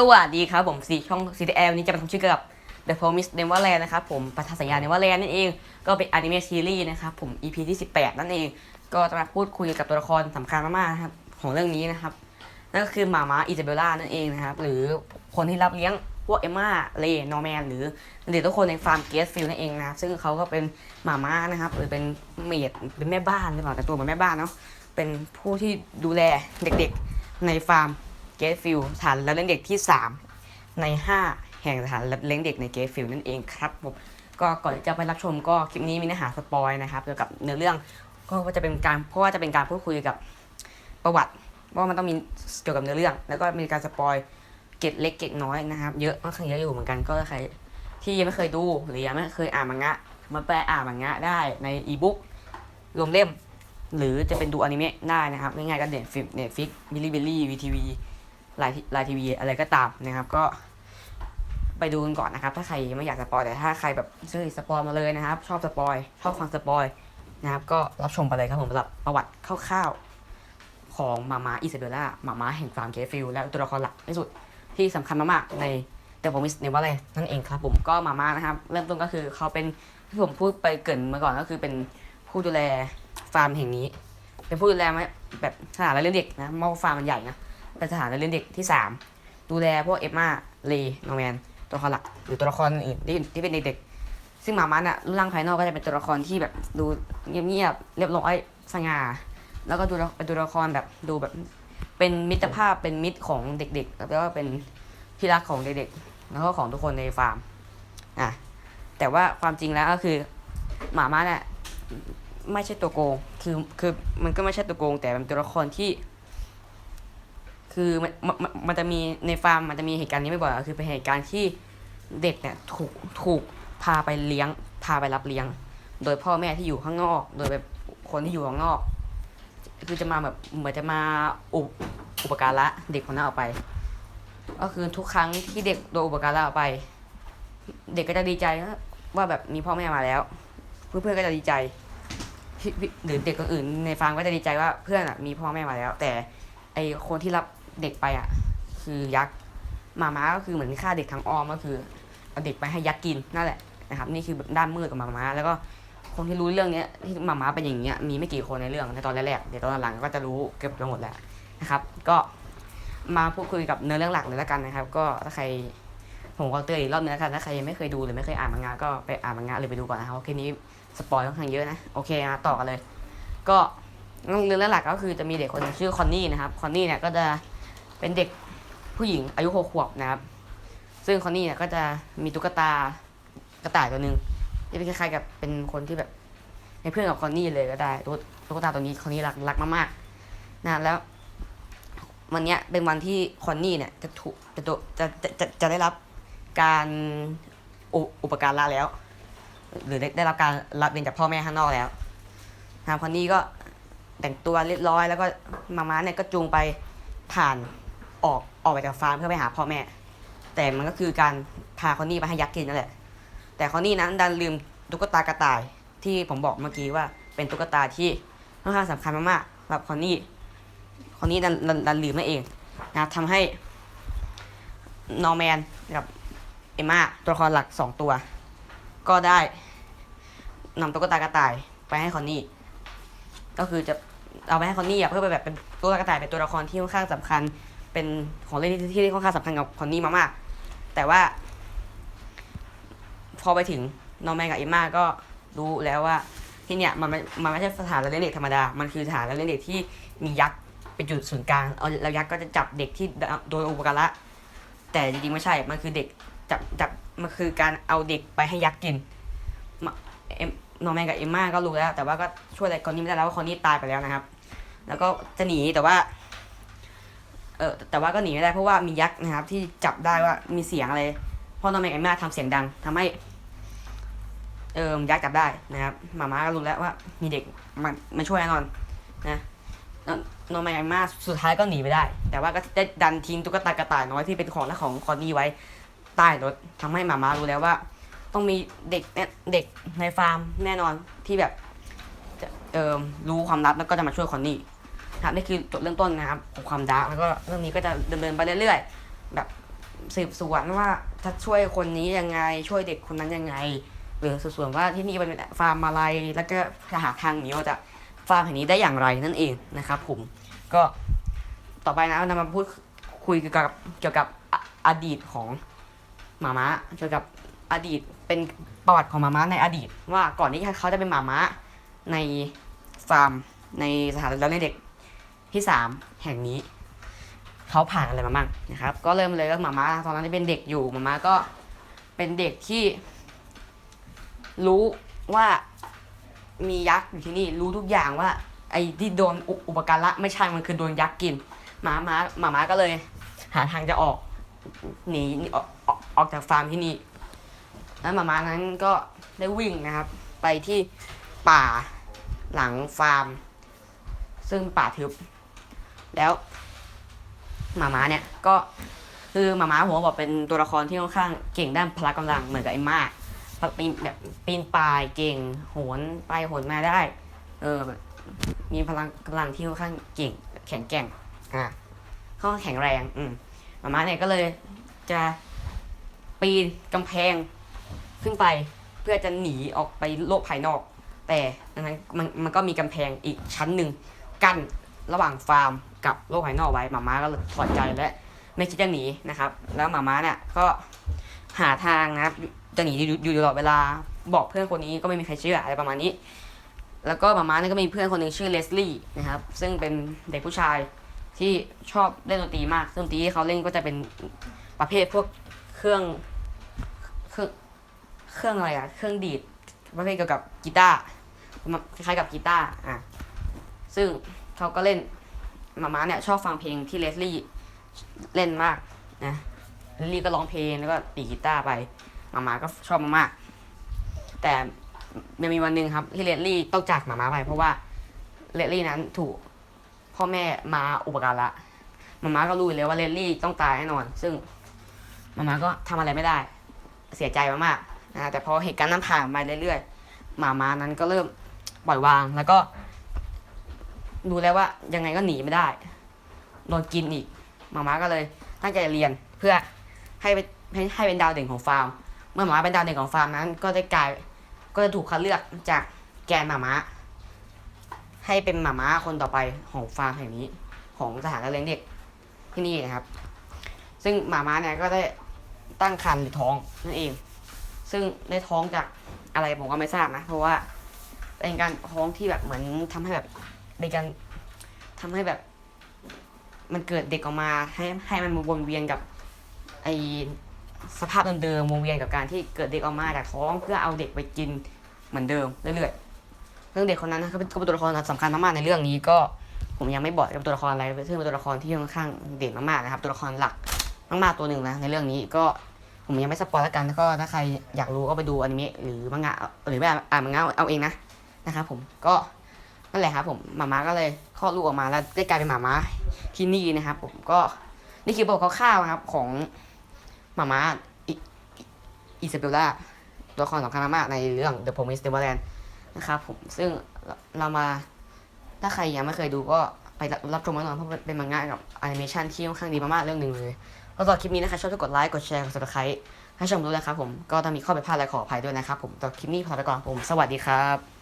สวัสดีครับผมสีช่อง CTL วันนี้จะมาทำชื่อกับ The Promise Neverland นะครับผมประธานสัญญา Neverland นั่นเอง ก็เป็นอนิเมะซีรีส์นะครับผม EP ที่ 18 นั่นเอง ก็จะมาพูดคุยกับตัวละครสำคัญมากๆนะครับของเรื่องนี้นะครับ นั่นก็คือหมาม้าอิซาเบลล่านั่นเองนะครับ หรือคนที่รับเลี้ยงพวกเอมมาเลนอร์แมนหรือเด็กทุกคนในฟาร์มเกสฟิลนั่นเองนะครับซึ่งเขาก็เป็นหมาม้านะครับหรือเป็นเมดเป็นแม่บ้านหรือเปล่าแต่ตัวเหมือนแม่บ้านเนาะเป็นผู้ที่ดูแลเด็กๆในฟาร์ม เกสฟิลฐานและเลี้ยงเด็กที่ 3 ใน 5 แห่งสถานรับเลี้ยงเด็กในเกสฟิลนั่นเองครับผมก็ก่อนจะไปรับชมก็คลิปนี้มีเนื้อหาสปอยนะครับเกี่ยวกับเนื้อเรื่องก็จะเป็นการเพราะว่าจะเป็นการพูดคุยกับประวัติว่ามันต้องมีเกี่ยวกับเนื้อเรื่อง แล้วก็มีการสปอยเกร็ดเล็กเกร็ดน้อยนะครับ เยอะค่อนข้างเยอะอยู่เหมือนกันก็ใครที่ยังไม่เคยดูหรือยังไม่เคยอ่านมังงะมาแปลอ่านมังงะได้ในอีบุ๊กรวมเล่ม หรือจะเป็นดูอนิเมะได้นะครับง่ายๆก็เน็ตฟิกเน็ตฟิกบิลลี่บิลลี่วีทีวี ไลน์ไลน์ทีวีอะไรก็ตามนะครับ ก็ไปดูกันก่อนนะครับ ถ้าใครไม่อยากสปอยแต่ถ้าใครแบบซื้อสปอยมาเลยนะครับ ชอบสปอยชอบฟังสปอยนะครับ ก็รับชมไปเลยครับผมสำหรับประวัติคร่าวๆของมาม่าอิซาเบลล่ามาม่าแห่งฟาร์มเคฟิลและตัวละครหลักที่สุดที่สำคัญมากๆในเดอะโปรมิสเนว่าอะไรนั่นเองครับผมก็มาม่านะครับ เริ่มต้นก็คือเขาเป็นที่ผมพูดไปเกินมาก่อนก็คือเป็นผู้ดูแลฟาร์มแห่งนี้ เป็นผู้ดูแลไหมแบบสถานเลี้ยงเด็กนะมอฟาร์มมันใหญ่นะ เป็นสถานเลี้ยงเด็กที่สามดูแลพวกเอมมาเลนอร์แมนตัวละครหลักหรือตัวละครอื่นที่ที่เป็นเด็กๆซึ่งหมามันอะรูปร่างภายนอกก็จะเป็นตัวละครที่แบบดูเงียบๆเรียบร้อยสง่า แล้วก็ดูเป็นตัวละครแบบดูแบบเป็นมิตรภาพเป็นมิตรของเด็กๆ แล้วก็เป็นที่รักของเด็กๆ แล้วก็ของทุกคนในฟาร์มอะแต่ว่าความจริงแล้วก็คือหมามันอะไม่ใช่ตัวโกง คือคือมันก็ไม่ใช่ตัวโกง แต่เป็นตัวละครที่ คือมันมันมันมันจะมีในฟาร์มมันจะมีเหตุการณ์นี้ไม่บ่อยก็คือเป็นเหตุการณ์ที่เด็กเนี่ยถูกถูกพาไปเลี้ยง พาไปรับเลี้ยง โดยพ่อแม่ที่อยู่ข้างนอก โดยแบบคนที่อยู่ข้างนอก คือจะมาแบบเหมือนจะมาอุปอุปการะเด็กคนนั้นออกไป ก็คือทุกครั้งที่เด็กโดนอุปการะออกไป เด็กก็จะดีใจว่าแบบมีพ่อแม่มาแล้ว เพื่อนๆก็จะดีใจหรือเด็กคนอื่นในฟาร์มก็จะดีใจว่าเพื่อนอะมีพ่อแม่มาแล้ว แต่ไอคนที่รับ เด็กไปอะ คือยักษ์หมาม้าก็คือเหมือนฆ่าเด็กทั้งอ้อมก็คือเอาเด็กไปให้ยักษ์กินนั่นแหละนะครับ นี่คือด้านมืดของหมาม้า แล้วก็คนที่รู้เรื่องนี้ที่หมาม้าเป็นอย่างเงี้ยมีไม่กี่คนในเรื่องในตอนแรกๆเดี๋ยวตอนหลังก็จะรู้เกือบไปหมดแล้วนะครับ ก็มาพูดคุยกับเนื้อเรื่องหลักเลยแล้วกันนะครับ ก็ถ้าใครผมก็เตือนอีกรอบนึงแล้วกันถ้าใครยังไม่เคยดูหรือไม่เคยอ่านมังงะก็ไปอ่านมังงะหรือไปดูก่อนนะครับโอเคนี้สปอยค่อนข้างเยอะนะโอเคมาต่อกันเลย ก็เรื่องหลักก็คือจะมีเด็กคนชื่อคอนนี่นะครับคอนนี่เนี่ยก็จะ เป็นเด็กผู้หญิงอายุหกขวบนะครับ ซึ่งคอนนี่เนี่ยก็จะมีตุ๊กตากระต่ายตัวหนึ่งที่เป็นคล้ายๆกับเป็นคนที่แบบเป็นเพื่อนกับคอนนี่เลยก็ได้ตุ๊กตาตัวนี้คอนนี่รักรักมากๆนะแล้ววันเนี้ยเป็นวันที่คอนนี่เนี่ยจะถูกจะตัวจะจะจะจะได้รับการอุอปการะแล้ว หรือได้ได้รับการรับเลี้ยงจากพ่อแม่ข้างนอกแล้วนะคอนนี่ก็แต่งตัวเรียบร้อยแล้วก็มาม่าเนี่ยก็จูงไปผ่าน ออกออกไปจากฟาร์มเพื่อไปหาพ่อแม่ แต่มันก็คือการพาคอนนี่ไปให้ยักษ์กินนั่นแหละ แต่คอนนี่นั้นดันลืมตุ๊กตากระต่ายที่ผมบอกเมื่อกี้ว่าเป็นตุ๊กตาที่ค่อนข้างสำคัญมากๆสำหรับคอนนี่คอนนี่ดันดันดันลืมนั่นเองนะทำให้นอร์แมนกับเอมมาตัวละครหลักสองตัว ก็ได้นำตุ๊กตากระต่ายไปให้คอนนี่ก็คือจะเอาไปให้คอนนี่อะเพื่อไปแบบเป็นตัวกระต่ายเป็นตัวละครที่ค่อนข้างสำคัญ เป็นของเล่นที่ที่ค่อนข้างสำคัญกับคอนนี่มากๆ แต่ว่า พอไปถึงน้องแมนกับเอมมาก็รู้แล้วว่าที่เนี่ยมันไม่มันไม่ใช่สถานเลี้ยงเด็กธรรมดา มันคือสถานเลี้ยงเด็กที่มียักษ์เป็นจุดศูนย์กลางเอาแล้วยักษ์ก็จะจับเด็กที่โดนอุปการะแต่จริงๆไม่ใช่ มันคือเด็กจับจับมันคือการเอาเด็กไปให้ยักษ์กินเอ็มนอร์แมนกับเอมมาก็รู้แล้ว แต่ว่าก็ช่วยอะไรคอนนี้ไม่ได้แล้วว่าคอนนี้ตายไปแล้วนะครับ แล้วก็จะหนีแต่ว่า เออแต่ว่าก็หนีไม่ได้เพราะว่ามียักษ์นะครับ ที่จับได้ว่ามีเสียงอะไรพราะนอร์แมนกับเอมม่าทำเสียงดังทำให้ เออยักษ์จับได้นะครับหมาม่าก็รู้แล้วว่า มีเด็กมันมาช่วยแน่นอนนะนอร์แมนกับเอมม่าสุดท้ายก็หนีไปได้ แต่ว่าก็ได้ดันทิ้งตุ๊กตากระต่ายน้อยที่เป็นของและของคอนนี่ไว้ใต้รถทำให้หมามารู้แล้วว่า ต้องมีเด็กเนี่ยเด็กในฟาร์มแน่นอนที่แบบเออรู้ความลับแล้วก็จะมาช่วยคอนนี่ ครับนี่คือจุดเริ่มต้นนะครับของความดาร์กแล้วก็เรื่องนี้ก็จะดำเนินไปเรื่อยๆ แบบสืบสวนว่าจะช่วยคนนี้ยังไงช่วยเด็กคนนั้นยังไง หรือสืบสวนว่าที่นี่เป็นฟาร์มอะไรแล้วก็จะหาทางหนีออกจากฟาร์มแห่งนี้ได้อย่างไรนั่นเองนะครับผมก็ต่อไปนะนำมาพูดคุยเกี่ยวกับเกี่ยวกับออดีตของหมาม้าเกี่ยวกับอดีตเป็นประวัติของหมาม้าในอดีต ว่าก่อนที่เขาจะเป็นหมาม้าในฟาร์มในสถานเลี้ยงเด็ก ที่สามแห่งนี้ เขาผ่านอะไรมาบ้างนะครับ ก็เริ่มเลยก็หมาม้าตอนนั้นที่เป็นเด็กอยู่หมาม้าก็เป็นเด็กที่ รู้ว่ามียักษ์อยู่ที่นี่ รู้ทุกอย่างว่า ไอ้ที่โดนอุอุปการะไม่ใช่มันคือโดนยักษ์กินหมาม้าหมาม้าก็เลย หาทางจะออกหนีออกออกจากฟาร์มที่นี่ แล้วหมาม้านั้นก็ได้วิ่งนะครับ ไปที่ป่าหลังฟาร์ม ซึ่งป่าทึบ แล้วหมาม้าเนี่ยก็คือหมาม้าผมบอกเป็นตัวละครที่ค่อนข้างเก่งด้านพละกำลังเหมือนกับไอ้มากปีนแบบปีนป่ายเก่งโหนไปโหนมาได้ เออมีพลังกำลังที่ค่อนข้างเก่ง แข็งแกร่งอะค่อนข้างแข็งแรง อืมหมาม้าเนี่ยก็เลยจะปีนกำแพงขึ้นไปเพื่อจะหนีออกไปโลกภายนอก แต่นั้นมันมันก็มีกำแพงอีกชั้นหนึ่งกั้น ระหว่างฟาร์มกับโลกภายนอกไว้หมาม้าก็เลยถอดใจและไม่คิดจะหนีนะครับ แล้วหมาม้าเนี่ยก็หาทางนะครับจะหนีอยู่ตลอดเวลาบอกเพื่อนคนนี้ก็ไม่มีใครเชื่ออะไรประมาณนี้ แล้วก็หมาม้าเนี่ยก็มีเพื่อนคนหนึ่งชื่อเลสลี่นะครับ ซึ่งเป็นเด็กผู้ชายที่ชอบเล่นดนตรีมากซึ่งดนตรีที่เขาเล่นก็จะเป็นประเภทพวกเครื่องเครื่องเครื่องอะไรอะเครื่องดีดประเภทเกี่ยวกับกีตาร์คล้ายๆกับกีตาร์อะซึ่ง เขาก็เล่นหมาม้าเนี่ยชอบฟังเพลงที่เลสลี่เล่นมากนะเลสลี่ก็ร้องเพลงแล้วก็ดีกีตาร์ไปหมาม้าก็ชอบมากๆแต่มันมีวันหนึ่งครับที่เลสลี่ต้องจากหมาม้าไป เพราะว่าเลสลี่นั้นถูกพ่อแม่มาอุปการะหมาม้าก็รู้อยู่แล้วว่าเลสลี่ต้องตายแน่นอน ซึ่งหมาม้าก็ทำอะไรไม่ได้ เสียใจมากๆนะแต่พอเหตุการณ์นั้นผ่านไปเรื่อยๆหมาม้านั้นก็เริ่มปล่อยวางแล้วก็ ดูแล้วว่ายังไงก็หนีไม่ได้โดนกินอีกหมาม้าก็เลยตั้งใจเรียนเพื่อให้เป็นให้เป็นดาวเด่นของฟาร์ม เมื่อหมาม้าเป็นดาวเด่นของฟาร์มนั้น ก็ได้กลายก็จะถูกคัดเลือกจากแกนหมาม้าให้เป็นหมาม้าคนต่อไปของฟาร์มแห่งนี้ ของสถานเลี้ยงเด็กที่นี่นะครับ ซึ่งหมาม้าเนี่ยก็ได้ตั้งครรภ์หรือท้องนั่นเอง ซึ่งได้ท้องจากอะไรผมก็ไม่ทราบนะ เพราะว่าเป็นการท้องที่แบบเหมือนทำให้แบบ ในการทำให้แบบ มันเกิดเด็กออกมาให้ให้มันวนเวียนกับไอสภาพเดิมๆวนเวียนกับการที่เกิดเด็กออกมาจากท้องเพื่อเอาเด็กไปกินเหมือนเดิมเรื่อยๆเรื่องเด็กคนนั้นนะครับก็เป็นตัวละครสำคัญมากๆในเรื่องนี้ก็ผมยังไม่บอกเป็นตัวละครอะไรซึ่งเป็นตัวละครที่ค่อนข้างเด่นมากๆนะครับ ตัวละครหลักมากๆตัวหนึ่งนะในเรื่องนี้ก็ผมยังไม่สปอยแล้วกันแล้วก็ถ้าใครอยากรู้ก็ไปดูอนิเมะหรือมังงะหรือไม่อ่านมังงะเอาเองนะนะครับผมก็ นั่นแหละครับผมหมาม้าก็เลยคลอดลูกออกมาแล้วได้กลายเป็นหมาม้าที่นี่นะครับ ผมก็นี่คือบอกคร่าวๆครับ ของหมาม้าอิซาเบลล่าตัวละครสำคัญมากๆในเรื่อง The Promised Neverland นะครับผมซึ่งเรามาถ้าใครยังไม่เคยดูก็ไปรับชมกันหน่อยเพราะเป็นมังงะกับแอนิเมชันที่ค่อนข้างดีมากๆเรื่องหนึ่งเลยก็สำหรับคลิปนี้นะครับชอบก็กดไลค์กดแชร์กด subscribe ให้ชมด้วยนะครับผมก็ถ้ามีข้อผิดพลาดอะไรขออภัยด้วยนะครับผมแต่คลิปนี้พอไปก่อนผม สวัสดีครับ